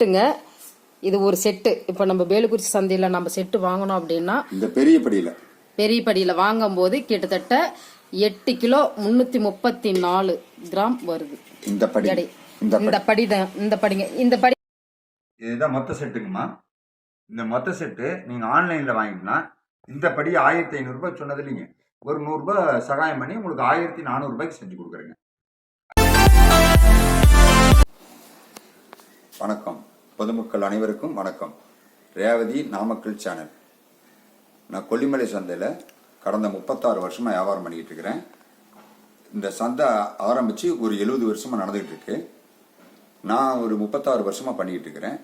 செட்டுங்க. இது ஒரு செட்டு. இப்போ நம்ம வேலுக்குறிச்சி சந்தையில் நம்ம செட்டு வாங்கணும் அப்படின்னா இந்த பெரிய படியில. பெரிய படியில் வாங்கும்போது கிட்டத்தட்ட எட்டு கிலோ முந்நூற்றி முப்பத்தி நாலு கிராம் வருது. இந்த படி. இந்த படி. தான். இந்த படிங்க. இந்த படி இதுதான் மொத்த செட்டுங்கம்மா. இந்த மொத்த செட்டு நீங்கள் ஆன்லைனில் வாங்கினா இந்த படி ஆயிரத்தி ஐநூறுரூபா சொன்னது இல்லைங்க. ஒரு நூறுரூபா சகாயம் பண்ணி உங்களுக்கு ஆயிரத்தி நானூறுரூபாய்க்கு செஞ்சு கொடுக்குறேங்க. வணக்கம். பொதுமக்கள் அனைவருக்கும் வணக்கம். ரேவதி நாமக்கல் சேனல் நான் கொல்லிமலை சந்தையில் கடந்த முப்பத்தாறு வருஷமாக வியாபாரம் பண்ணிக்கிட்டு இருக்கிறேன். இந்த சந்தை ஆரம்பித்து ஒரு எழுபது வருஷமாக நடந்துகிட்டு இருக்கு. நான் ஒரு முப்பத்தாறு வருஷமாக பண்ணிக்கிட்டு இருக்கிறேன்.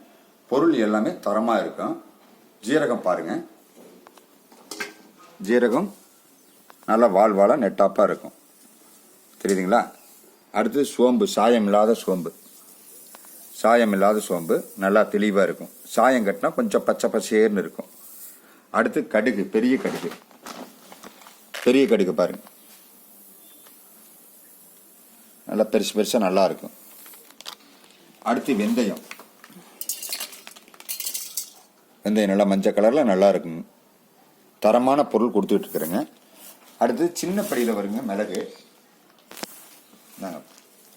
பொருள் எல்லாமே தரமாக இருக்கும். ஜீரகம் பாருங்கள் ஜீரகம் நல்லா வாழ்வாழ நெட்டாப்பாக இருக்கும். தெரியுதுங்களா? அடுத்து சோம்பு சாயம் இல்லாத சோம்பு. சாயம் இல்லாத சோம்பு நல்லா தெளிவாக இருக்கும். சாயம் கட்டினா கொஞ்சம் பச்சை பசேர்னு இருக்கும். அடுத்து கடுகு பெரிய கடுகு. பெரிய கடுகு பாருங்க. நல்லா பெருசு பெருசாக நல்லா இருக்கும். அடுத்து வெந்தயம். வெந்தயம் நல்லா மஞ்சள் கலரில் நல்லா இருக்குங்க தரமான பொருள் கொடுத்துட்ருக்குறேங்க அடுத்து சின்ன படியில் வருங்க மிளகு.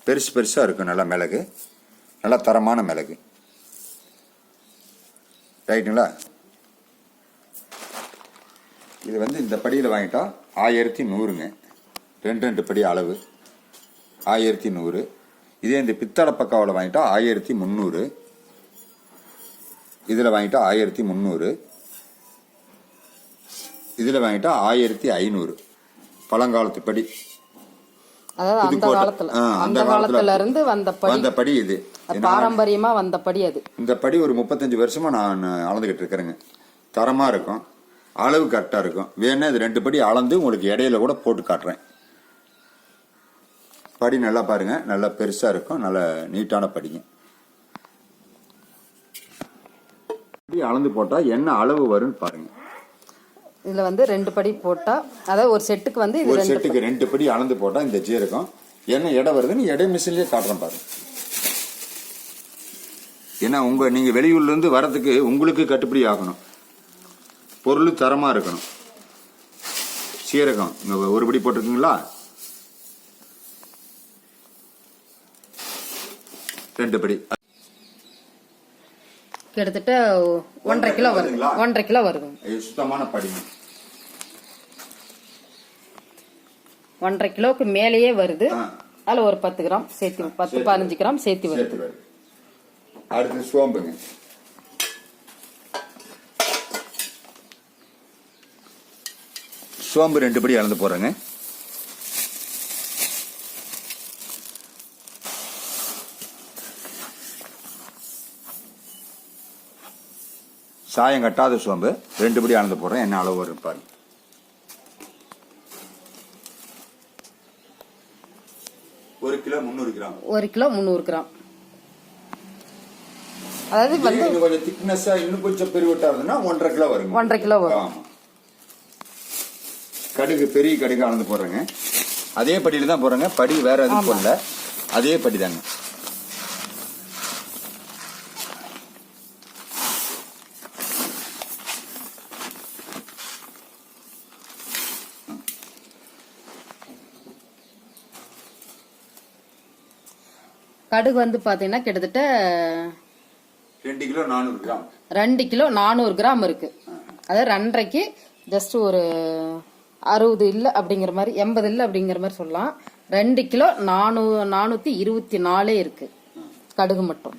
பெருசு பெருசாக இருக்கும் நல்லா மிளகு. நல்லா தரமான மிளகு. ரைட்டுங்களா இது வந்து இந்த படியில் வாங்கிட்டா ஆயிரத்தி நூறுங்க. ரெண்டு ரெண்டு படி அளவு. ஆயிரத்தி நூறு. இதே இந்த பித்தளை பக்காவில் வாங்கிட்டா ஆயிரத்தி முந்நூறு. இதில் வாங்கிட்டா ஆயிரத்தி முந்நூறு. இதில் வாங்கிட்டா ஆயிரத்தி ஐநூறு. பழங்காலத்து படி. அதாவது அந்த. காலத்துல அந்த காலத்துல இருந்து வந்த படி. அந்த படி இது. பாரம்பரியமா வந்த படி அது. இந்த படி ஒரு முப்பத்தஞ்சு வருஷமா நான் அளந்துகிட்டு இருக்கிறேங்க. தரமா இருக்கும். அளவு கரெக்டாக இருக்கும். வேணா இது ரெண்டு படி அளந்து உங்களுக்கு இடையில கூட போட்டு காட்டுறேன். படி நல்லா பாருங்க. நல்லா பெருசா இருக்கும். நல்ல நீட்டான படிங்க. படி அளந்து போட்டா என்ன அளவு வரும்னு பாருங்க. இதுல வந்து ரெண்டு படி போட்டா அதாவது ஒரு செட்டுக்கு வந்து இது ஒரு செட்டுக்கு ரெண்டு படி அளந்து போட்டா இந்த ஜீரகம். என்ன எடை வருதுன்னு எடை மிஷின்லயே காட்டுறேன் பாருங்க. ஏன்னா உங்க நீங்க வெளியூர்ல இருந்து வரதுக்கு உங்களுக்கு கட்டுப்படி ஆகணும். பொருள் தரமா இருக்கணும். சீரகம். இங்க ஒரு படி போட்டிருக்கீங்களா? ரெண்டு படி. கிட்டத்தட்ட ஒன்றரை கிலோ வருது? ஒன்றரை கிலோ வருது சுத்தமான படி ஒன்றரை கிலோவுக்கு மேலேயே வருது. அதுல ஒரு பத்து கிராம் சேர்த்து பத்து பதினஞ்சு கிராம் சேர்த்து வருது அடுத்து சோம்புங்க. சோம்பு ரெண்டு படி அளந்து போறேங்க சாயம் கட்டாத சோம்பு. ரெண்டு படி அளந்து போடுறேன். என்ன அளவு வரும் பாருங்க. ஒரு கிலோ முந்நூறு கிராம். ஒரு கிலோ முந்நூறு கிராம். அதாவது வந்து கொஞ்சம் திக்னஸா இன்னும் கொஞ்சம் பெருவிட்டா இருந்ததுன்னா ஒன்றரை கிலோ வருங்க. ஒன்றரை கிலோ வரும். கடுகு பெரிய கடுகு அளந்து போடுறேங்க. அதே படியில தான் போடுறேங்க. படி வேற எதுவும் போடல. அதே படி தாங்க கடுகு வந்து பாத்தீங்கன்னா கிட்டத்தட்ட ரெண்டு கிலோ நானூறு கிராம். ரெண்டு கிலோ நானூறு கிராம் இருக்கு. அதாவது ரெண்டரைக்கு ஜஸ்ட் ஒரு அறுபது இல்லை அப்படிங்கிற மாதிரி எண்பது இல்லை அப்படிங்கிற மாதிரி சொல்லலாம். ரெண்டு கிலோ நானூ நானூற்றி இருபத்தி நாலே இருக்கு. கடுகு மட்டும்.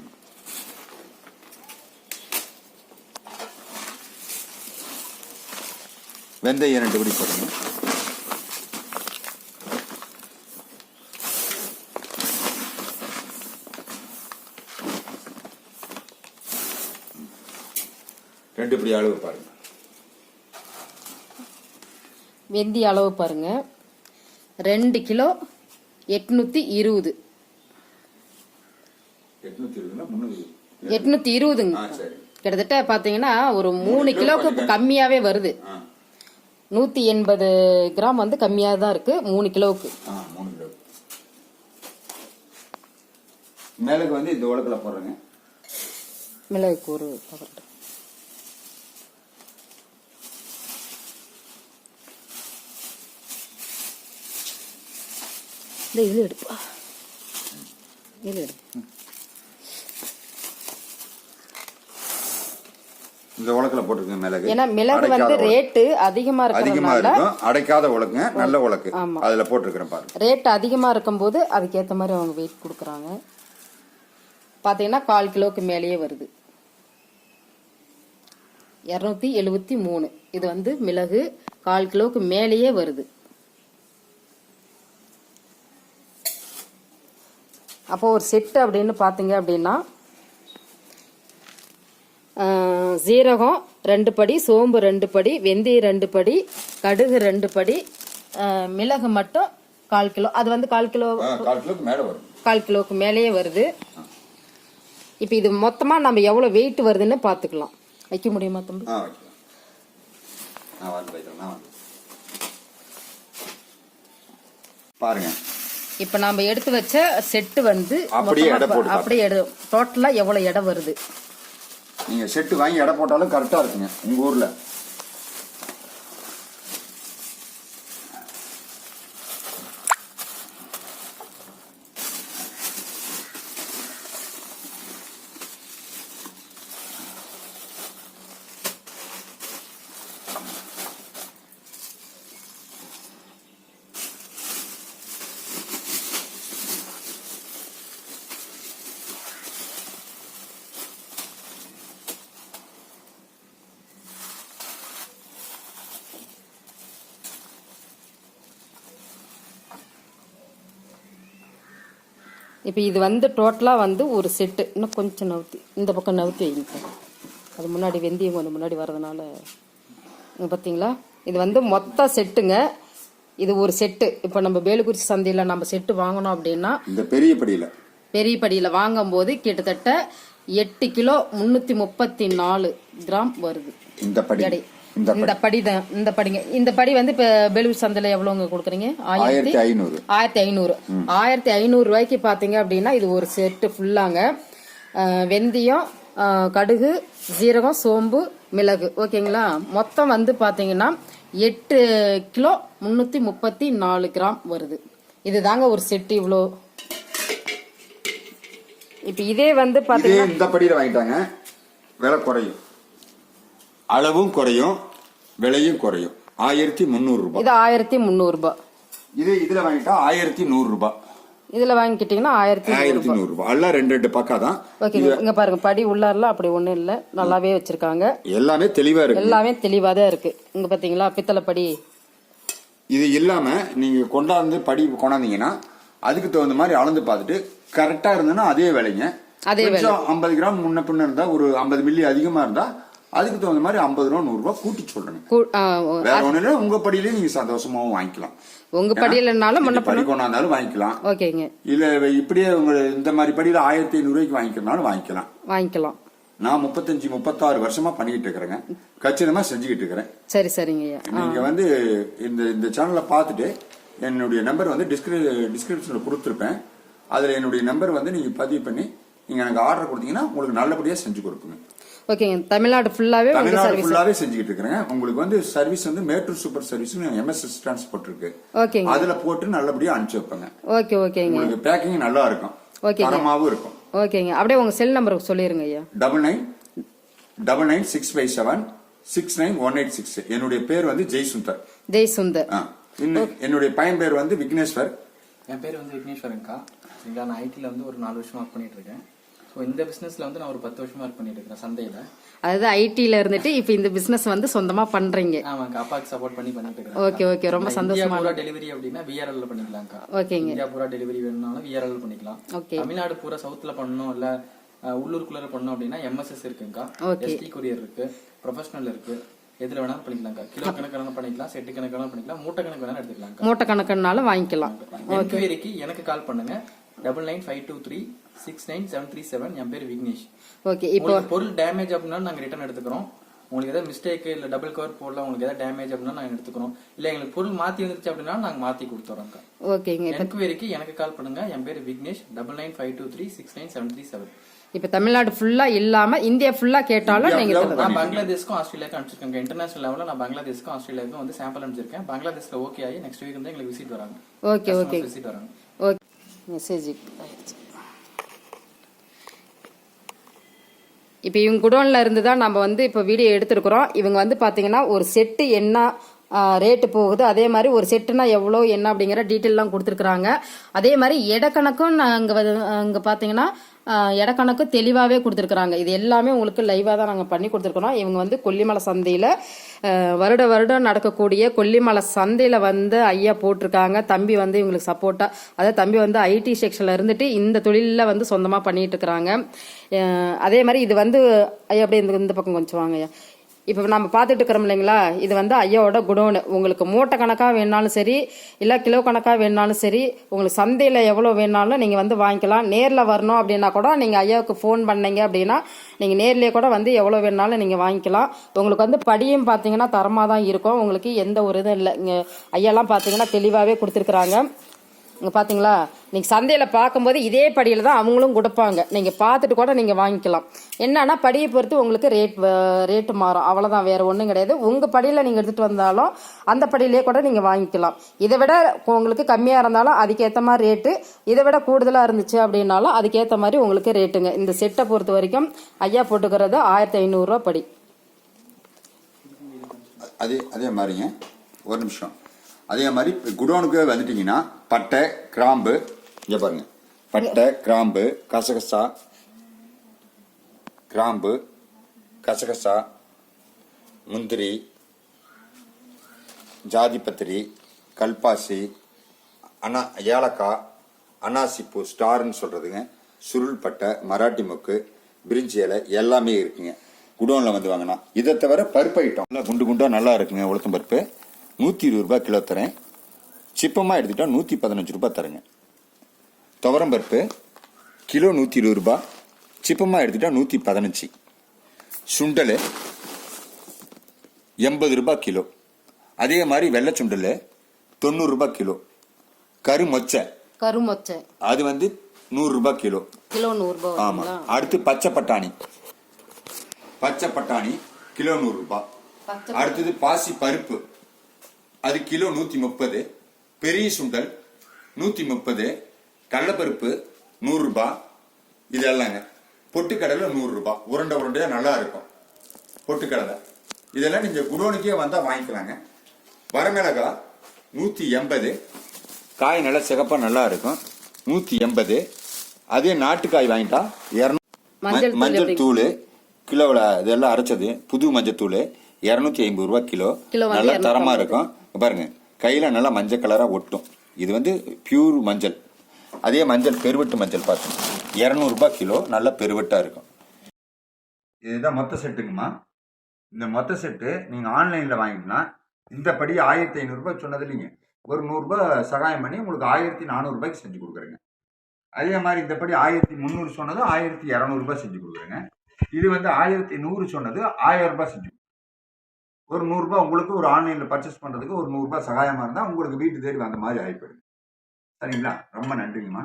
வெந்தயம் ரெண்டு படி போடுங்க. ரெண்டு படி அளவு பாருங்க. வெந்தய அளவு பாருங்க. ரெண்டு கிலோ எட்நூத்தி இருபது. எட்நூத்தி இருபதுங்க. கிட்டத்தட்ட பாத்தீங்கன்னா ஒரு மூணு கிலோவுக்கு கம்மியாவே வருது. நூத்தி எண்பது கிராம் வந்து கம்மியா தான் இருக்கு மூணு கிலோவுக்கு. மிளகு வந்து இந்த உலக்கில் போடுறேங்க. மிளகுக்கு ஒரு இந்த இதில் எடுப்பா இதில் எடு. இந்த உலக்கில் போட்டிருக்கேன் மிளகு. ஏன்னா மிளகு வந்து. ரேட்டு அதிகமா அதிகமா இருக்கும். அடைக்காத உலக்குங்க நல்ல உலக்கு. அதுல போட்டிருக்கிறேன் பாருங்க ரேட் அதிகமா இருக்கும்போது அதுக்கேத்த மாதிரி அவங்க வெயிட் கொடுக்குறாங்க. பாத்தீங்கன்னா கால் கிலோக்கு மேலேயே வருது. இரநூத்தி எழுபத்தி மூணு. இது வந்து மிளகு கால் கிலோக்கு மேலேயே வருது. அப்போ ஒரு செட்டு அப்படின்னு பார்த்தீங்க அப்படின்னா சீரகம் ரெண்டு படி சோம்பு ரெண்டு படி வெந்தயம் ரெண்டு படி கடுகு ரெண்டு படி மிளகு மட்டும் கால் கிலோ. அது வந்து கால் கிலோ கால் கிலோவுக்கு மேலேயே வருது. இப்போ இது மொத்தமாக நம்ம எவ்வளோ வெயிட் வருதுன்னு பார்த்துக்கலாம். வைக்க முடியுமா தம்பி? ஆ இப்போ நம்ம எடுத்து வச்ச செட்டு வந்து அப்படியே எடை போட்டு அப்படியே எடு. டோட்டலாக எவ்வளோ எடை வருது? நீங்க செட்டு வாங்கி எடை போட்டாலும் கரெக்டா இருக்குங்க. உங்க ஊர்ல. இப்போ இது வந்து டோட்டலாக வந்து ஒரு செட்டு இன்னும் கொஞ்சம் நவுத்தி. இந்த பக்கம் நவுத்தி வைங்க. அது முன்னாடி வெந்தயம் கொஞ்சம் முன்னாடி வர்றதுனால. பார்த்தீங்களா இது வந்து மொத்த செட்டுங்க இது ஒரு செட்டு இப்போ நம்ம வேலுக்குறிச்சி சந்தையில் நம்ம செட்டு வாங்கினோம் அப்படின்னா இந்த பெரிய படியில. பெரிய படியில் வாங்கும்போது கிட்டத்தட்ட எட்டு கிலோ முந்நூற்றி முப்பத்தி நாலு கிராம் வருது. இந்த படி. இந்த படி. தான் இந்த படிங்க. இந்த படி வந்து இப்ப பெலூர் சந்தையில எவ்வளவுங்க கொடுக்குறீங்க? ஆயிரத்தி ஐநூறு. ஆயிரத்தி ஐநூறு. ஆயிரத்தி ஐநூறு ரூபாய்க்கு பாத்தீங்க அப்படின்னா இது ஒரு செட்டு ஃபுல்லாங்க வெந்தயம் கடுகு ஜீரகம் சோம்பு மிளகு. ஓகேங்களா? மொத்தம் வந்து பாத்தீங்கன்னா எட்டு கிலோ முன்னூத்தி முப்பத்தி நாலு கிராம் வருது. இதுதாங்க ஒரு செட்டு இவ்வளோ இப்ப இதே வந்து இதே பாத்தீங்கன்னா இந்த படியில வாங்கிட்டாங்க. விலை குறையும். அளவும் குறையும் விலையும் குறையும். ஆயிரத்தி முந்நூறு ரூபாய். இது ஆயிரத்தி முந்நூறு ரூபாய். இதே இதுல வாங்கிட்டா ஆயிரத்தி நூறு ரூபாய். இதுல வாங்கிக்கிட்டீங்கன்னா ஆயிரத்தி ஆயிரத்தி நூறு ரூபாய். எல்லாம் ரெண்டு ரெண்டு பக்கம் தான். ஓகே இங்க பாருங்க படி உள்ளாரெல்லாம் அப்படி ஒண்ணும் இல்ல. நல்லாவே வச்சிருக்காங்க. எல்லாமே தெளிவா இருக்கு. எல்லாமே தெளிவா தான் இருக்கு. இங்க பாத்தீங்களா பித்தளை படி இது இல்லாம நீங்க கொண்டாந்து படி கொண்டாந்தீங்கன்னா அதுக்கு தகுந்த மாதிரி அளந்து பார்த்துட்டு கரெக்டா இருந்ததுன்னா அதே விலைங்க. அதே ஐம்பது கிராம் முன்ன பின்ன இருந்தா ஒரு ஐம்பது மில்லி அதிகமா இருந்தா அதுக்கு தகுந்த மாதிரி ஐம்பது ரூபா நூறு ரூபாய் கூட்டி சொல்றேங்க வேற ஒண்ணு இல்ல உங்க படியிலே நீங்க சந்தோஷமாவும் வாங்கிக்கலாம். உங்க படியிலனாலும் முன்ன படி கொண்டாந்தாலும் வாங்கிக்கலாம். ஓகேங்க. இல்ல இப்படியே உங்க இந்த மாதிரி படியில ஆயிரத்தி ஐநூறு ரூபாய்க்கு வாங்கிக்கிறனாலும் வாங்கிக்கலாம். வாங்கிக்கலாம். நான் முப்பத்தஞ்சு முப்பத்தாறு வருஷமா பண்ணிக்கிட்டு இருக்கிறேங்க. கச்சிதமா செஞ்சுக்கிட்டு இருக்கிறேன். சரி சரிங்க நீங்க வந்து இந்த இந்த சேனலை பார்த்துட்டு என்னுடைய நம்பர் வந்து டிஸ்கிரி டிஸ்கிரிப்ஷன்ல கொடுத்துருப்பேன். அதுல என்னுடைய நம்பர் வந்து நீங்க பதிவு பண்ணி நீங்க எனக்கு ஆர்டர் கொடுத்தீங்கன்னா உங்களுக்கு நல்லபடியா செஞ்சு கொடுப்பேங்க. ஓகேங்க தமிழ்நாடு ஃபுல்லாவே உங்க தமிழ்நாடு சர்வீஸ் ஃபுல்லாவே செஞ்சுக்கிட்டு இருக்கிறேங்க உங்களுக்கு வந்து சர்வீஸ் வந்து Mettur super service MSS transport இருக்கு. ஓகேங்க. அதுல போட்டு நல்லபடியா அனுப்பிச்சு வைப்பேங்க. ஓகே ஓகேங்க. உங்களுக்கு பேக்கிங் நல்லா இருக்கும். ஓகேங்க. தரமாவும் இருக்கும். ஓகேங்க. அப்படியே உங்க செல் நம்பர் சொல்லிருங்க ஐயா. Double nine double nine six five seven six nine one eight six என்னுடைய பேர் வந்து ஜெய்சுந்தர். ஜெய் சுந்தர் ஆ. இன்னும் என்னுடைய பையன் பேர் வந்து விக்னேஸ்வர். என் பேர் வந்து விக்னேஸ்வரன்க்கா. சரிங்களா நான் ஐடியில் வந்து ஒரு நாலு வருஷமா ஒர்க் பண்ணிட்டு இருக்கேன். ஸோ இந்த பிஸ்னஸ்ல வந்து நான் ஒரு பத்து வருஷமா ஒர்க் பண்ணிட்டு இருக்கேன் சந்தையில். அதாவது ஐடில இருந்துட்டு இப்போ இந்த பிசினஸ் வந்து சொந்தமா பண்றீங்க. ஆமாங்க அப்பாவுக்கு சப்போர்ட் பண்ணி பண்ணிட்டு இருக்கேன் ஓகே ஓகே ரொம்ப சந்தோஷமா பூரா டெலிவரி அப்படின்னா விஆர்எல்ல பண்ணிக்கலாம்க்கா. ஓகேங்க இந்தியா பூரா டெலிவரி வேணும்னாலும் விஆர்எல் பண்ணிக்கலாம். ஓகே தமிழ்நாடு பூரா சவுத்துல பண்ணணும் இல்ல உள்ளூருக்குள்ள பண்ணணும் அப்படின்னா எம்எஸ்எஸ் இருக்குங்கக்கா ஓகே. எஸ்டி கொரியர் இருக்கு ப்ரொஃபஷனல் இருக்கு. எதுல வேணாலும் பண்ணிக்கலாம்க்கா. கிலோ கணக்கு வேணாலும் பண்ணிக்கலாம் செட்டு கணக்கு வேணாலும் பண்ணிக்கலாம் மூட்டை கணக்கு வேணாலும் எடுத்துக்கலாம்க்கா. மூட்டை கணக்குனாலும் வாங்கிக்கலாம். என்கொயரிக்கு எனக்கு கால் பண்ணுங்க. Double nine five two three six nine seven three seven என் பேர் விக்னேஷ். ஓகே இப்போ பொருள் டேமேஜ் அப்படின்னா நாங்க ரிட்டர்ன் எடுத்துக்கிறோம். உங்களுக்கு ஏதாவது மிஸ்டேக் இல்ல டபுள் கவர் போடல உங்களுக்கு ஏதாவது டேமேஜ் அப்படின்னா நாங்க எடுத்துக்கிறோம். இல்ல எங்களுக்கு பொருள் மாத்தி வந்துருச்சு அப்படின்னா நாங்க மாத்தி கொடுத்துறோம்க்கா ஓகேங்க என்கொயரிக்கு எனக்கு கால் பண்ணுங்க. என் பேர் Vignesh. Double nine five two three six nine seven three seven இப்ப தமிழ்நாடு ஃபுல்லா இல்லாம இந்தியா ஃபுல்லா கேட்டாலும் நீங்க இந்தியா தரலாம். நான் பங்களாதேஷ்க்கும் ஆஸ்திரேலியாவுக்கும் அனுப்பிச்சிருக்கேன். இன்டர்நேஷனல் லெவலில் நான் பங்களாதேஷ்க்கும் ஆஸ்திரேலியாவுக்கும் வந்து சாம்பிள் அனுப்பிச்சிருக்கேன். பங்களாதேஷ்ல ஓகே ஆகி நெக்ஸ்ட் வீக் வந்து எங்களுக்கு விசிட் வராங்க. ஓகே ஓகே விசிட் வராங்க. ஓகே மெசேஜ் ஆயிடுச்சு இப்போ இவங்க குடோனில் இருந்து தான் நம்ம வந்து இப்போ வீடியோ எடுத்துருக்குறோம். இவங்க வந்து பார்த்தீங்கன்னா ஒரு செட்டு என்ன ரேட்டு போகுது அதே மாதிரி ஒரு செட்டுனா எவ்வளோ என்ன அப்படிங்கிற டீட்டெயிலாம் கொடுத்துருக்குறாங்க. அதே மாதிரி இடக்கணக்கும் நாங்கள் அங்கே பார்த்தீங்கன்னா இடக்கணக்கும் தெளிவாகவே கொடுத்துருக்குறாங்க. இது எல்லாமே உங்களுக்கு லைவாக தான் நாங்கள் பண்ணி கொடுத்துருக்குறோம். இவங்க வந்து கொல்லிமலை சந்தையில் வருட வருடம் நடக்கக்கூடிய கொல்லிமலை சந்தையில் வந்து ஐயா போட்டிருக்காங்க. தம்பி வந்து இவங்களுக்கு சப்போர்ட்டாக அதாவது தம்பி வந்து ஐடி செக்ஷனில் இருந்துட்டு இந்த தொழிலில் வந்து சொந்தமாக பண்ணிகிட்டு இருக்கிறாங்க. அதே மாதிரி இது வந்து ஐயா அப்படியே இந்த இந்த பக்கம் கொஞ்சம் வாங்க ஐயா. இப்போ நம்ம பார்த்துட்டு இருக்கிறோம் இல்லைங்களா? இது வந்து ஐயாவோட குடோனு. உங்களுக்கு மூட்டை கணக்காக வேணாலும் சரி இல்லை கிலோ கணக்காக வேணாலும் சரி உங்களுக்கு சந்தையில் எவ்வளோ வேணாலும் நீங்கள் வந்து வாங்கிக்கலாம். நேரில் வரணும் அப்படின்னா கூட நீங்கள் ஐயாவுக்கு ஃபோன் பண்ணீங்க அப்படின்னா நீங்கள் நேர்லேயே கூட வந்து எவ்வளோ வேணாலும் நீங்கள் வாங்கிக்கலாம். உங்களுக்கு வந்து படியும் பார்த்தீங்கன்னா தரமாக தான் இருக்கும். உங்களுக்கு எந்த ஒரு இதுவும் இல்லை. இங்கே ஐயாலாம் பார்த்தீங்கன்னா தெளிவாகவே கொடுத்துருக்குறாங்க. இங்கே பார்த்தீங்களா நீங்கள் சந்தையில் பார்க்கும்போது இதே படியில் தான் அவங்களும் கொடுப்பாங்க. நீங்கள் பார்த்துட்டு கூட நீங்கள் வாங்கிக்கலாம். என்னன்னா படியை பொறுத்து உங்களுக்கு ரேட் ரேட்டு மாறும். அவ்வளோதான் வேறு ஒன்றும் கிடையாது. உங்கள் படியில் நீங்கள் எடுத்துகிட்டு வந்தாலும் அந்த படியிலே கூட நீங்கள் வாங்கிக்கலாம். இதை விட உங்களுக்கு கம்மியாக இருந்தாலும் அதுக்கேற்ற மாதிரி ரேட்டு இதை விட கூடுதலாக இருந்துச்சு அப்படின்னாலும் அதுக்கேற்ற மாதிரி உங்களுக்கு ரேட்டுங்க இந்த செட்டை பொறுத்த வரைக்கும் ஐயா போட்டுக்கிறது ஆயிரத்தி ஐநூறுரூவா படி. அதே அதே மாதிரிங்க. ஒரு நிமிஷம். அதே மாதிரி குடோனுக்கு வந்துட்டீங்கன்னா பட்டை கிராம்பு. இங்கே பாருங்க. பட்டை கிராம்பு கசகசா கிராம்பு கசகசா முந்திரி ஜாதிபத்திரி கல்பாசி அனா ஏலக்காய் அனாசிப்பூ ஸ்டார்னு சொல்கிறதுங்க சுருள் பட்டை மராட்டி மொக்கு பிரிஞ்சி இலை எல்லாமே இருக்குங்க. குடோனில் வந்து வாங்கினா. இதை தவிர பருப்பு ஐட்டம் நல்லா குண்டு குண்டாக நல்லா இருக்குங்க. உளுத்தம் பருப்பு. நூற்றி இருபது ரூபாய் கிலோ தரேன். சிப்பமாக எடுத்துட்டா நூற்றி பதினஞ்சு ரூபாய் தரேங்க. துவரம் பருப்பு கிலோ நூற்றி இருபது ரூபாய் சிப்பமாக எடுத்துட்டா நூற்றி பதினஞ்சு. சுண்டல் எண்பது ரூபாய் கிலோ. அதே மாதிரி வெள்ளை சுண்டல் தொண்ணூறு ரூபாய் கிலோ. கரு மொச்சை. கருமொச்சை அது வந்து நூறு ரூபாய் கிலோ. கிலோ நூறுரூபா ஆமா வருங்களா? அடுத்து பச்சை பட்டாணி. பச்சை பட்டாணி கிலோ நூறு ரூபாய். பச்சை அடுத்தது பாசி பருப்பு. அது கிலோ நூத்தி முப்பது. பெரிய சுண்டல் நூத்தி முப்பது கடலைப்பருப்பு நூறு ரூபாய் இதெல்லாங்க பொட்டுக்கடலை நூறு ரூபாய் உருண்டை உருண்டையா நல்லா இருக்கும். பொட்டுக்கடலை. இதெல்லாம் நீங்க குடோனுக்கே வந்தா வாங்கிக்கலாங்க. வரமிளகாய் நூத்தி எண்பது. காய் நல்லா சிகப்பா நல்லா இருக்கும். நூத்தி எண்பது. அதே நாட்டுக்காய் வாங்கிட்டா இரநூ மஞ்சள் தூள் கிலோவில் இதெல்லாம் அரைச்சது. புது மஞ்சள் தூள் இரநூத்தி ஐம்பது ரூபா கிலோ. நல்லா 250. தரமா இருக்கும். இங்க பாருங்க. கையில் நல்லா மஞ்சள் கலராக ஒட்டும். இது வந்து பியூர் மஞ்சள். அதே மஞ்சள் பெருவெட்டு மஞ்சள் பார்த்தோம் இரநூறுபா கிலோ நல்லா பெருவெட்டாக இருக்கும். இதுதான் மொத்த செட்டுங்கம்மா. இந்த மொத்த செட்டு நீங்கள் ஆன்லைனில் வாங்கிக்கலாம் இந்த படி ஆயிரத்தி ஐநூறுரூபா சொன்னது இல்லைங்க. ஒரு நூறுரூபா சகாயம் பண்ணி உங்களுக்கு ஆயிரத்தி நானூறுபாய்க்கு செஞ்சு கொடுக்குறேங்க. அதே மாதிரி இந்த படி ஆயிரத்தி முந்நூறு சொன்னது ஆயிரத்தி இரநூறுபா செஞ்சு கொடுக்குறேங்க. இது வந்து ஆயிரத்தி நூறு சொன்னது ஆயிரம் ரூபாய் செஞ்சு ஒரு நூறுரூபா உங்களுக்கு ஒரு ஆன்லைனில் பர்ச்சேஸ் பண்ணுறதுக்கு ஒரு நூறுரூபா சகாயமாக இருந்தால் உங்களுக்கு வீட்டு தேடி வந்த மாதிரி ஆகி சரிங்களா? ரொம்ப நன்றிங்கம்மா.